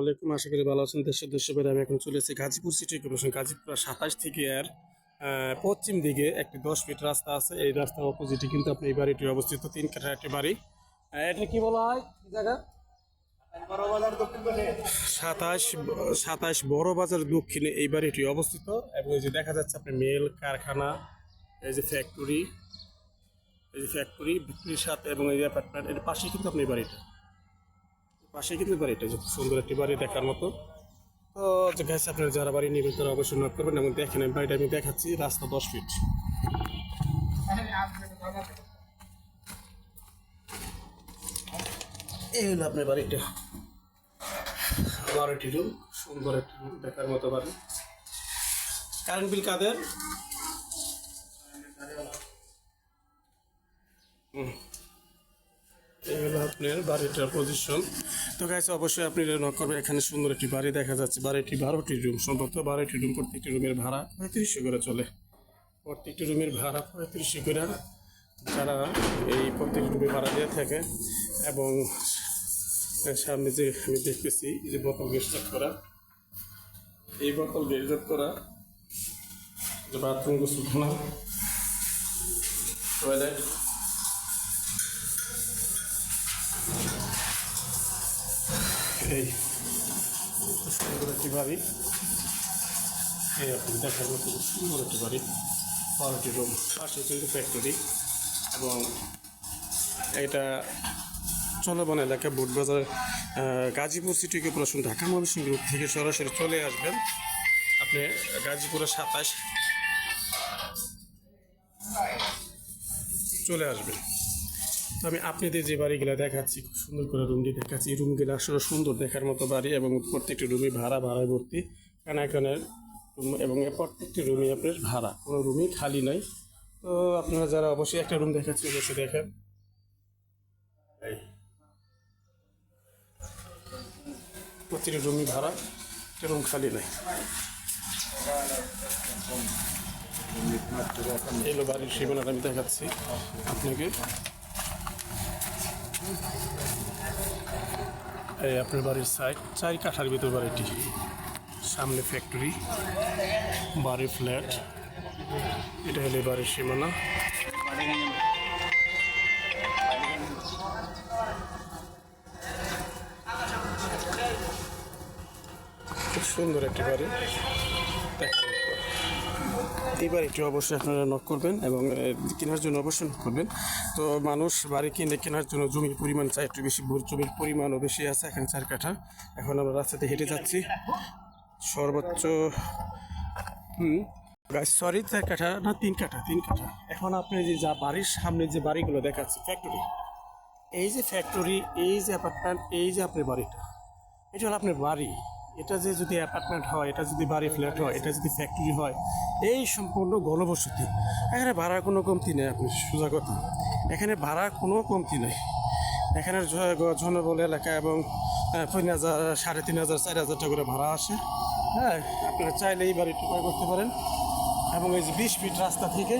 আলাইকুম। আশা করি ভালো আছেন দেশের বাইরে। আমি এখন চলে এসেছি গাজীপুর সিটি কর্পোরেশন গাজীপুর সাতাশ থেকে আর পশ্চিম দিকে একটি দশ ফিট রাস্তা আছে। এই রাস্তার অপোজিটে কিন্তু আপনি এই বাড়িটি অবস্থিত। তিন কাঠার একটি বাড়ি। এটা কি বলা হয়? জায়গা? সাতাশ সাতাশ বড় বাজার দক্ষিণে এই বাড়িটি অবস্থিত এবং এই যে দেখা যাচ্ছে আপনি মেল, কারখানা, এই যে ফ্যাক্টরি এই যে ফ্যাক্টরি ফ্যাক্টরির সাথে এবং এই যে অ্যাপার্টমেন্ট এর পাশে কিন্তু আপনি বাড়িটা। পাশে কিন্তু বাড়িটা যে সুন্দর একটি বাড়ি দেখার মতো। তো গাছ আপনার যারা বাড়ি নেবেন তারা অবশ্যই নোট করবেন এবং দেখেন বাড়িটা আমি দেখাচ্ছি রাস্তা দশ ফিট এই হলো আপনার বাড়িটা। বারোটি রুম সুন্দর একটি রুম দেখার মতো বাড়ি। কারেন্ট বিল কাদের? হুম। আপনার বাড়িটার পজিশন তো গাইছে অবশ্যই আপনি নক করবেন। এখানে সুন্দর একটি বাড়ি দেখা যাচ্ছে। বাড়িটি বারোটি রুম সম্ভবত বারোটি রুম প্রত্যেকটি রুমের ভাড়া পঁয়ত্রিশশো করে চলে। প্রত্যেকটি রুমের ভাড়া পঁয়ত্রিশশো করে যারা এই প্রত্যেকটি রুমে ভাড়া দিয়ে থাকে এবং সামনে যে আমি দেখতেছি যে বোতল গেস্ট করা। এই বোতল গেস্ট করা। যে বাথরুম গোসলখানা টয়লেট এই সুন্দর একটি বাড়ি আপনি দেখার মতো সুন্দর একটি বাড়ি বারোটি রুম পাশে কিন্তু ফ্যাক্টরি এবং এটা চলমান এলাকা Butbazar Gazipur city corporation Dhaka Mymensingh group থেকে সরাসরি চলে আসবেন। আপনি গাজীপুরের সাতাশ চলে আসবেন। আমি আপনাদের যে বাড়িগুলো দেখাচ্ছি, খুব সুন্দর করে রুমটি দেখাচ্ছি। এই রুমগুলো আসলে সুন্দর দেখার মতো বাড়ি এবং প্রত্যেকটি রুমই ভাড়া, ভাড়ায় ভর্তি। কানাকানের রুম এবং প্রত্যেকটি রুমই আপনার ভাড়া। কোনো রুমই খালি নাই। তো আপনারা যারা অবশ্যই একটা রুম দেখাচ্ছি, অবশ্যই দেখেন। প্রতিটি রুমই ভাড়া, একটা রুম খালি নাই। এলো বাড়ির সীমানাটা আমি দেখাচ্ছি আপনাকে। এই আপনার বাড়ির সাইড চার কাঠার ভিতর বাড়িটি। সামনে ফ্যাক্টরি বাড়ি ফ্ল্যাট এটা হলে বাড়ির সীমানা। সুন্দর একটি বাড়ি। এই বাড়িটি অবশ্যই আপনারা নক করবেন এবং কেনার জন্য অবশ্যই নক করবেন। তো মানুষ বাড়ি কিনে, কেনার জন্য জমির পরিমাণ চাই, একটু বেশি জমির পরিমাণও বেশি আছে এখানে চার কাঠা। এখন আমরা রাস্তাতে হেঁটে যাচ্ছি। সর্বোচ্চ, হুম গাছ সরি চার কাঠা না, তিন কাঠা তিন কাঠা। এখন আপনি যে, যা বাড়ির সামনে যে বাড়িগুলো দেখাচ্ছে ফ্যাক্টরি এই যে ফ্যাক্টরি এই যে অ্যাপার্টমেন্ট এই যে আপনার বাড়িটা, এটা হলো আপনার বাড়ি। এটা যে যদি অ্যাপার্টমেন্ট হয়, এটা যদি বাড়ি ফ্ল্যাট হয়, এটা যদি ফ্যাক্টরি হয়, এই সম্পূর্ণ গণবসতি। এখানে ভাড়ার কোনো কমতি নেই আপনি, সোজা কথা। এখানে ভাড়া কোনো কমতি নেই। এখানে জনবল এলাকা এবং তিন হাজার, সাড়ে তিন হাজার, চার হাজার টাকা করে ভাড়া আসে। হ্যাঁ আপনারা চাইলে এই বাড়িটি ক্রয় করতে পারেন। এবং এই যে বিশ ফিট রাস্তা থেকে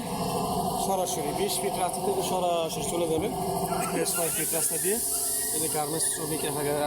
সরাসরি, বিশ ফিট রাস্তা থেকে সরাসরি চলে যাবেন। বেশ ছয় ফিট রাস্তা দিয়ে। এই যে গার্মেন্টস শ্রমিক এলাকায়